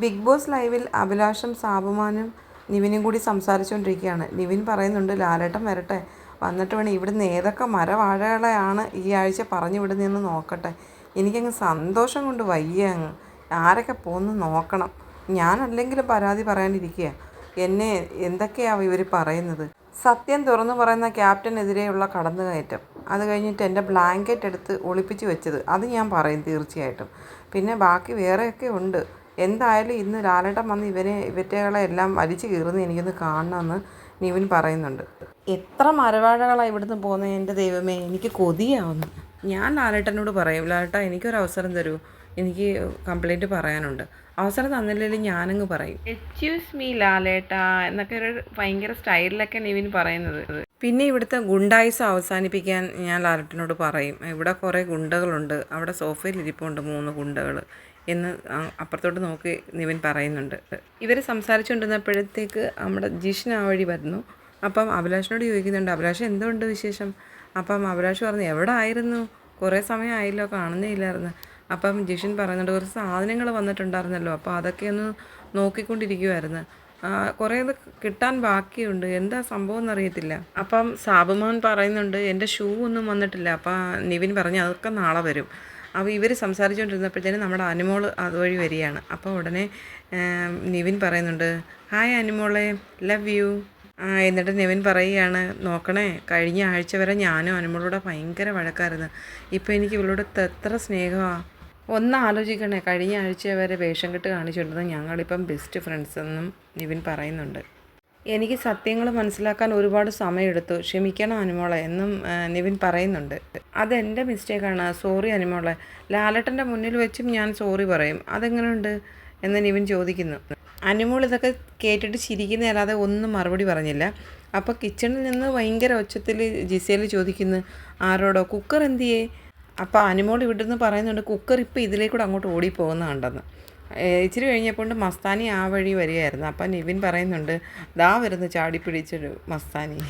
Big boss ലൈവിൽ അഭിലാഷം സാബുമാനും നിവിനും കൂടി സംസാരിച്ചുകൊണ്ടിരിക്കുകയാണ്. നിവിൻ പറയുന്നുണ്ട് ലാലേട്ടൻ വരട്ടെ. വന്നിട്ട് വേണം ഇവിടുന്ന് ഏതൊക്കെ മരവാഴകളെയാണ് ഈ ആഴ്ച പറഞ്ഞു വിടുന്നതെന്ന് നോക്കട്ടെ. എനിക്കങ്ങ് സന്തോഷം കൊണ്ട് വയ്യ അങ്ങ്. ആരൊക്കെ പോകുന്നു നോക്കണം. ഞാനല്ലെങ്കിലും പരാതി പറയാനിരിക്കുക എന്നെ എന്തൊക്കെയാണ് ഇവർ പറയുന്നത്? സത്യം തുറന്നു പറയുന്ന ക്യാപ്റ്റനെതിരെയുള്ള കടന്നുകയറ്റം. അത് കഴിഞ്ഞിട്ട് എന്റെ ബ്ലാങ്കറ്റ് എടുത്ത് ഒളിപ്പിച്ച് വെച്ചത്. അത് ഞാൻ പറയും തീർച്ചയായിട്ടും. പിന്നെ ബാക്കി വേറെയൊക്കെ ഉണ്ട്. എന്തായാലും ഇന്ന് ലാലേട്ടൻ വന്ന് ഇവരെ ഇവറ്റകളെ എല്ലാം വലിച്ചു കീറുന്ന എനിക്കൊന്ന് കാണണമെന്ന് നിവിൻ പറയുന്നുണ്ട്. എത്ര മരവാഴകളാണ് ഇവിടുന്ന് പോകുന്നത് എന്റെ ദൈവമേ എനിക്ക് കൊതിയാവുന്നു. ഞാൻ ലാലേട്ടനോട് പറയും ലാലേട്ട എനിക്കൊരു അവസരം തരൂ. എനിക്ക് കംപ്ലൈന്റ് പറയാനുണ്ട്. അവസരം തന്നില്ലെങ്കിൽ ഞാനങ്ങ് പറയും. എക്സ്ക്യൂസ് മീ ലാലേട്ട എന്നൊക്കെ ഒരു ഭയങ്കര സ്റ്റൈലിലൊക്കെ നിവിൻ പറയുന്നത്. പിന്നെ ഇവിടുത്തെ ഗുണ്ടായിസം അവസാനിപ്പിക്കാൻ ഞാൻ ലാലേട്ടനോട് പറയും. ഇവിടെ കുറേ ഗുണ്ടകളുണ്ട്. അവിടെ സോഫയിൽ ഇരിപ്പുണ്ട് മൂന്ന് ഗുണ്ടകൾ എന്ന് അപ്പുറത്തോട്ട് നോക്കി നിവിൻ പറയുന്നുണ്ട്. ഇവർ സംസാരിച്ചുകൊണ്ടിരുന്നപ്പോഴത്തേക്ക് നമ്മുടെ ജിഷൻ ആ വഴി വരുന്നു. അപ്പം അഭിലാഷിനോട് ചോദിക്കുന്നുണ്ട് അഭിലാഷ് എന്തുണ്ട് വിശേഷം? അപ്പം അഭിലാഷ് പറഞ്ഞു എവിടെ ആയിരുന്നു കുറേ സമയമായില്ലോ കാണുന്നേ ഇല്ലായിരുന്നു അപ്പം ജിഷൻ പറയുന്നുണ്ട് കുറച്ച് സാധനങ്ങൾ വന്നിട്ടുണ്ടായിരുന്നല്ലോ അപ്പോൾ അതൊക്കെ ഒന്ന് നോക്കിക്കൊണ്ടിരിക്കുമായിരുന്നു കുറേ ഇത് കിട്ടാൻ ബാക്കിയുണ്ട്. എന്താ സംഭവം എന്നറിയത്തില്ല അപ്പം സാബുമോൻ പറയുന്നുണ്ട് എന്റെ ഷൂ ഒന്നും വന്നിട്ടില്ല. അപ്പം നിവിൻ പറഞ്ഞു അതൊക്കെ നാളെ വരും. അപ്പോൾ ഇവർ സംസാരിച്ചുകൊണ്ടിരുന്നപ്പോഴത്തേനും നമ്മുടെ അനുമോൾ അതുവഴി വരികയാണ്. അപ്പോൾ ഉടനെ നിവിൻ പറയുന്നുണ്ട് ഹായ് അനുമോളെ ലവ് യു. എന്നിട്ട് നിവിൻ പറയുകയാണ് നോക്കണേ കഴിഞ്ഞ ആഴ്ച വരെ ഞാനും അനുമോളോടെ ഭയങ്കര വഴക്കായിരുന്നു. ഇപ്പോൾ എനിക്ക് ഇവളോട് എത്ര സ്നേഹമാണ് ഒന്ന് ആലോചിക്കണേ കഴിഞ്ഞ ആഴ്ച വരെ വേഷം കെട്ട് കാണിച്ചുകൊണ്ടിരുന്ന ഞങ്ങളിപ്പം ബെസ്റ്റ് ഫ്രണ്ട്സ് എന്നും നിവിൻ പറയുന്നുണ്ട്. എനിക്ക് സത്യങ്ങൾ മനസ്സിലാക്കാൻ ഒരുപാട് സമയമെടുത്തു. ക്ഷമിക്കണം അനുമോളെ എന്നും നിവിൻ പറയുന്നുണ്ട്. അതെന്റെ മിസ്റ്റേക്കാണ്. സോറി അനുമോളെ. ലാലട്ടന്റെ മുന്നിൽ വെച്ചും ഞാൻ സോറി പറയും. അതെങ്ങനെയുണ്ട് എന്ന് നിവിൻ ചോദിക്കുന്നു. അനുമോൾ ഇതൊക്കെ കേട്ടിട്ട് ചിരിക്കുന്നതല്ലാതെ ഒന്നും മറുപടി പറഞ്ഞില്ല. അപ്പോൾ കിച്ചണിൽ നിന്ന് ഭയങ്കര ഒച്ചത്തിൽ ജിസേൽ ചോദിക്കുന്നു ആരോടോ? കുക്കർ എന്തിയേ? അപ്പോൾ അനുമോൾ ഇവിടെ നിന്ന് പറയുന്നുണ്ട് കുക്കർ ഇപ്പോൾ ഇതിലേക്കൂടെ അങ്ങോട്ട് ഓടിപ്പോകുന്ന കണ്ടെന്ന് ഏഹ് ഇച്ചിരി കഴിഞ്ഞപ്പോൾ മസ്താനി ആ വഴി വരികയായിരുന്നു. അപ്പം നിവിൻ പറയുന്നുണ്ട് ദാ വരുന്നു ചാടി പിടിച്ചൊരു മസ്താനി.